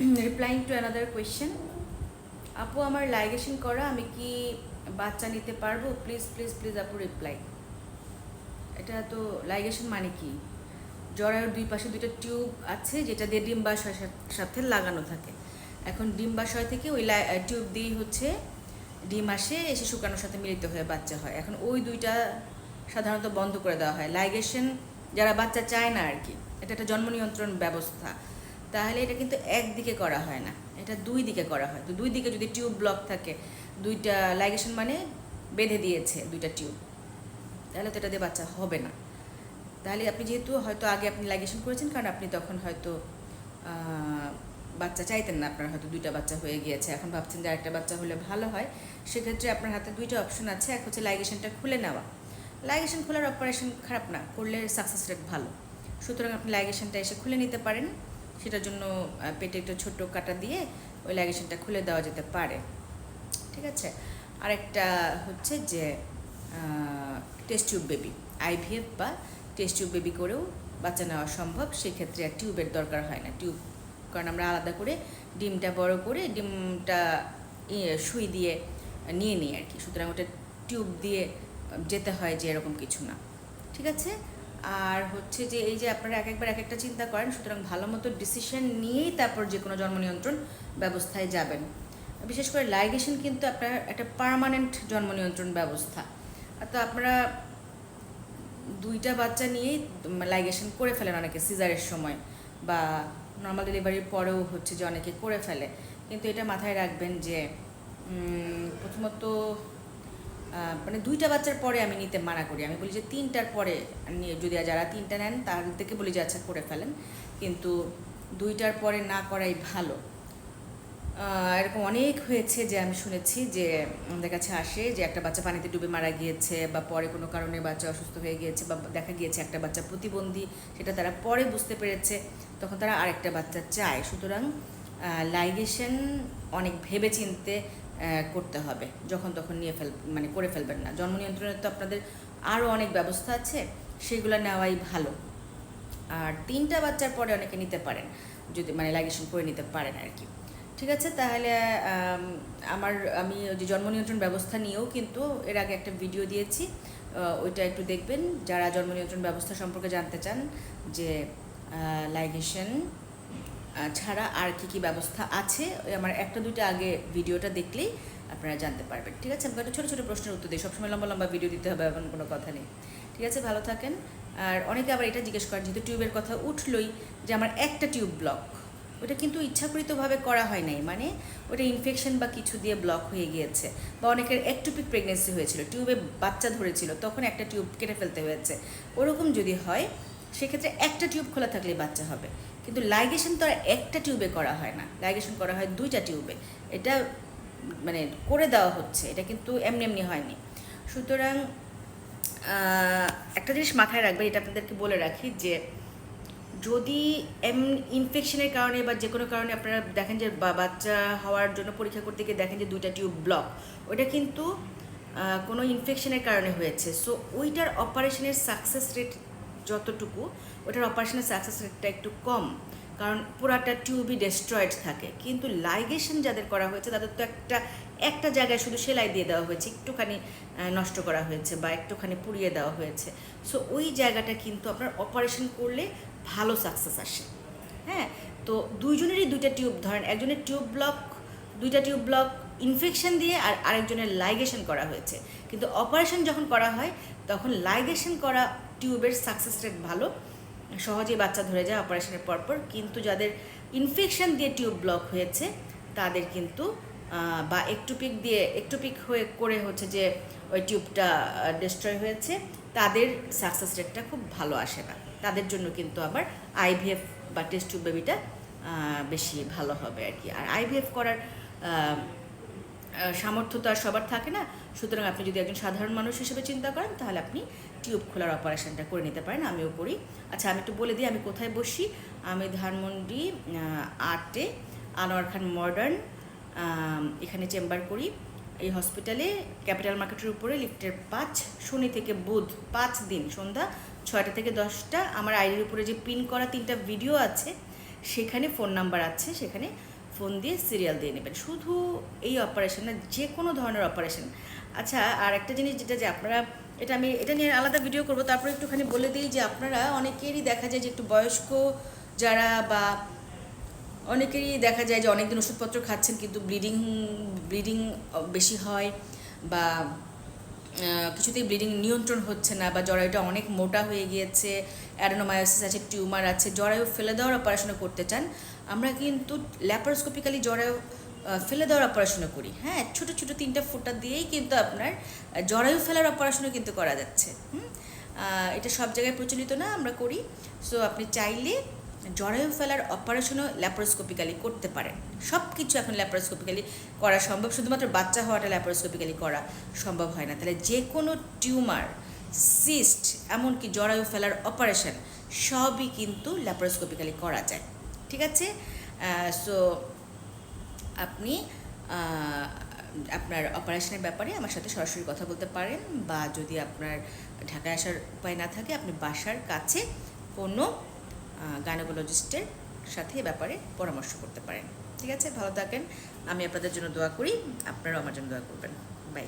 Replying to another question আপু, আমার ligation করা, আমি কি বাচ্চা নিতে পারব? প্লিজ প্লিজ প্লিজ আপু রিপ্লাই এটা তো লাইগেশন মানে কি? জরায়ুর দুই পাশে দুইটা টিউব আছে, যেটা দিয়ে ডিম্বাশয়ের সাথে লাগানো থাকে। এখন ডিম্বাশয় থেকে ওই টিউব দিয়েই হচ্ছে ডিম আসে, এসে শুকানোর সাথে মিলিত হয়ে বাচ্চা হয়। এখন ওই দুইটা সাধারণত বন্ধ করে দেওয়া হয়। লাইগেশন যারা বাচ্চা চায় না আর কি, এটা একটা জন্ম নিয়ন্ত্রণ ব্যবস্থা। তাহলে এটা কিন্তু একদিকে করা হয় না। এটা দুই দিকে করা হয়। তো দুই দিকে যদি টিউব ব্লক থাকে, দুইটা লাইগেশন মানে বেঁধে দিয়েছে দুইটা টিউব। তাহলে তো এটা দিয়ে বাচ্চা হবে না। তাহলে আপনি যেহেতু হয়তো আগে আপনি লাইগেশন করেছেন, কারণ আপনি তখন হয়তো বাচ্চা চাইতেন না, আপনার হয়তো দুইটা বাচ্চা হয়ে গিয়েছে। এখন ভাবছেন যে আরেকটা বাচ্চা হলে ভালো হয়। সেক্ষেত্রে আপনার হাতে দুইটা অপশন আছে। এক হচ্ছে লাইগেশনটা খুলে নেওয়া। লাইগেশন খোলার অপারেশন খারাপ না। করলে সাকসেস রেট ভালো। সুতরাং আপনি লাইগেশনটা এসে খুলে নিতে পারেন। সেটার জন্য পেটে একটা ছোট্ট কাটা দিয়ে ওই লাইগেশনটা খুলে দেওয়া যেতে পারে। ঠিক আছে? আরেকটা হচ্ছে যে টেস্ট টিউব বেবি আইভিএফ বা টেস্ট টিউব বেবি করেও বাচ্চা নেওয়া সম্ভব। সেক্ষেত্রে আর টিউবের দরকার হয় না। টিউব কারণ আমরা আলাদা করে ডিমটা বড় করে ডিমটা সুই দিয়ে নিয়ে নিই আর কি। সুতরাং ওটা টিউব দিয়ে যেতে হয় যে এরকম কিছু না। ঠিক আছে? আর হচ্ছে যে এই যে আপনারা এক একবার এক একটা চিন্তা করেন, সুতরাং ভালো মতো ডিসিশন নিয়েই তারপর যে কোনো জন্ম নিয়ন্ত্রণ ব্যবস্থায় যাবেন। বিশেষ করে লাইগেশন কিন্তু আপনার একটা পার্মানেন্ট জন্ম নিয়ন্ত্রণ ব্যবস্থা। তো আপনারা দুইটা বাচ্চা নিয়েই লাইগেশন করে ফেলেন অনেকে সিজারের সময় বা নর্মাল ডেলিভারির পরেও হচ্ছে যে অনেকে করে ফেলে। কিন্তু এটা মাথায় রাখবেন যে প্রথমত মানে দুইটা বাচ্চার পরে আমি নিতে মানা করি। আমি বলি যে তিনটার পরে যদি যারা তিনটা নেন, তাদের থেকে বলি যে আচ্ছা করে ফেলেন। কিন্তু দুইটার পরে না করাই ভালো। এরকম অনেক হয়েছে যে আমি শুনেছি যে আমাদের কাছে আসে যে একটা বাচ্চা পানিতে ডুবে মারা গিয়েছে বা পরে কোনো কারণে বাচ্চা অসুস্থ হয়ে গিয়েছে বা দেখা গিয়েছে একটা বাচ্চা প্রতিবন্ধী, সেটা তারা পরে বুঝতে পেরেছে, তখন তারা আরেকটা বাচ্চা চায়। সুতরাং লাইগেশন অনেক ভেবে চিনতে করতে হবে, যখন তখন নিয়ে ফেল মানে করে ফেলবেন না। জন্ম নিয়ন্ত্রণের তো আপনাদের আরও অনেক ব্যবস্থা আছে, সেগুলো নেওয়াই ভালো। আর তিনটা বাচ্চার পরে অনেকে নিতে পারেন, যদি মানে লাইগেশন করে নিতে পারেন আর কি। ঠিক আছে? তাহলে আমার, আমি যে জন্ম নিয়ন্ত্রণ ব্যবস্থা নিয়েও কিন্তু এর আগে একটা ভিডিও দিয়েছি। ওইটা একটু দেখবেন। যারা জন্ম নিয়ন্ত্রণ ব্যবস্থা সম্পর্কে জানতে চান, যে লাইগেশন ছাড়া আর কি কি ব্যবস্থা আছে? আমার একটা, দুইটা আগে ভিডিওটা দেখলেই আপনারা জানতে পারবেন। ঠিক আছে? আমি একটা ছোটো ছোটো প্রশ্নের উত্তর দিই। সবসময় লম্বা লম্বা ভিডিও দিতে হবে, এমন কোনো কথা নেই। ঠিক আছে? ভালো থাকেন। আর অনেকে আবার এটা জিজ্ঞেস করেন, যেহেতু টিউবের কথা উঠলই যে আমার একটা টিউব ব্লক, ওটা কিন্তু ইচ্ছাকৃতভাবে করা হয় নাই। মানে ওটা ইনফেকশন বা কিছু দিয়ে ব্লক হয়ে গিয়েছে। বা অনেকের একটুপিক প্রেগনেন্সি হয়েছিল, টিউবে বাচ্চা ধরেছিল, তখন একটা টিউব কেটে ফেলতে হয়েছে। ওরকম যদি হয় সেক্ষেত্রে একটা টিউব খোলা থাকলে বাচ্চা হবে। কিন্তু লাইগেশন তো আর একটা টিউবে করা হয় না। লাইগেশন করা হয় দুইটা টিউবে। এটা মানে করে দেওয়া হচ্ছে। এটা কিন্তু এমনি এমনি হয়নি। সুতরাং একটা জিনিস মাথায় রাখবেন, এটা আপনাদেরকে বলে রাখি যে যদি এম ইনফেকশনের কারণে বা যে কোনো কারণে আপনারা দেখেন যে বাচ্চা হওয়ার জন্য পরীক্ষা করতে গিয়ে দেখেন যে দুইটা টিউব ব্লক ওটা কিন্তু কোনো ইনফেকশনের কারণে হয়েছে। সো ওইটার অপারেশনের সাকসেস রেট যতটুকু, ওটার অপারেশনের সাকসেস রেটটা একটু কম, কারণ পুরাটা টিউবই ডেস্ট্রয়েড থাকে। কিন্তু লাইগেশন যাদের করা হয়েছে, তাদের তো একটা একটা জায়গায় শুধু সেলাই দিয়ে দেওয়া হয়েছে, একটুখানি নষ্ট করা হয়েছে বা একটুখানি পুড়িয়ে দেওয়া হয়েছে। সো ওই জায়গাটা কিন্তু আপনার অপারেশন করলে ভালো সাকসেস আসে। হ্যাঁ? তো দুইজনেরই দুইটা টিউব ধরেন, একজনের টিউব ব্লক দুইটা টিউব ব্লক ইনফেকশন দিয়ে আর আরেকজনের লাইগেশন করা হয়েছে। কিন্তু অপারেশন যখন করা হয়, তখন লাইগেশন করা টিউবের সাকসেস রেট ভালো, সহজেই বাচ্চা ধরে যায় অপারেশনের পরপর, কিন্তু যাদের ইনফেকশন দিয়ে টিউব ব্লক হয়েছে, তাদের কিন্তু বা একটুপিক দিয়ে একটুপিক হয়ে, করে হচ্ছে যে ওই টিউবটা ডিস্ট্রয় হয়েছে, তাদের সাকসেস রেটটা খুব ভালো আসে না। তাদের জন্য কিন্তু আবার আইভিএফ বা টেস্ট টিউব বেবিটা বেশি ভালো হবে আর কি। আর আইভিএফ করার সামর্থ্য তো আর সবার থাকে না। সুতরাং আপনি যদি একজন সাধারণ মানুষ হিসেবে চিন্তা করেন, তাহলে আপনি টিউব খোলার অপারেশনটা করে নিতে পারেন, আমিও করি। আচ্ছা আমি একটু বলে দিই, আমি কোথায় বসি? আমি ধানমন্ডি আটে, আনোয়ার খান মডার্ন এখানে চেম্বার করি। এই হসপিটালে ক্যাপিটাল মার্কেটের উপরে লিফটের পাঁচ, শনি থেকে বুধ পাঁচ দিন, সন্ধ্যা ছয়টা থেকে দশটা। আমার আইডির উপরে যে পিন করা তিনটা ভিডিও আছে, সেখানে ফোন নাম্বার আছে, সেখানে ফোন দিয়ে সিরিয়াল দিয়ে নেবেন। শুধু এই অপারেশন না, যে কোনো ধরনের অপারেশন। আচ্ছা আর একটা জিনিস যেটা যে আপনারা এটা আমি, এটা নিয়ে আলাদা ভিডিও করব। তারপরে একটুখানি বলে দিই যে আপনারা অনেকেরই দেখা যায় যে একটু বয়স্ক যারা বা অনেকেরই দেখা যায় যে অনেকদিন ওষুধপত্র খাচ্ছেন কিন্তু ব্লিডিং ব্লিডিং বেশি হয় বা কিছুতেই ব্লিডিং নিয়ন্ত্রণ হচ্ছে না বা জরায়ুটা অনেক মোটা হয়ে গিয়েছে অ্যাডেনোমায়োসিস আছে টিউমার আছে, জরায়ু ফেলে দেওয়ার অপারেশনও করতে চান, আমরা কিন্তু ল্যাপারোস্কোপিক্যালি জরায়ু ফেলে দেওয়ার অপারেশনও করি। হ্যাঁ ছোটো ছোটো তিনটা ফুটা দিয়েই কিন্তু আপনার জরায়ু ফেলার অপারেশনও কিন্তু করা যাচ্ছে। হুম? এটা সব জায়গায় প্রচলিত না, আমরা করি। সো আপনি চাইলে জরায়ু ফেলার অপারেশনও ল্যাপারোস্কোপিক্যালি করতে পারেন। সব কিছু এখন ল্যাপারোস্কোপিক্যালি করা সম্ভব, শুধুমাত্র বাচ্চা হওয়াটা ল্যাপারোস্কোপিক্যালি করা সম্ভব হয় না। তাহলে যে কোনো টিউমার সিস্ট এমনকি জরায়ু ফেলার অপারেশন সবই কিন্তু ল্যাপারোস্কোপিক্যালি করা যায়। ঠিক আছে? সো আপনি আপনার অপারেশনের ব্যাপারে আমার সাথে সরাসরি কথা বলতে পারেন বা যদি আপনার ঢাকায় আসার উপায় না থাকে, আপনি বাসার কাছে কোনো গাইনোকোলজিস্টের সাথে এ ব্যাপারে পরামর্শ করতে পারেন। ঠিক আছে? ভালো থাকেন। আমি আপনাদের জন্য দোয়া করি। আপনারাও আমার জন্য দোয়া করবেন। বাই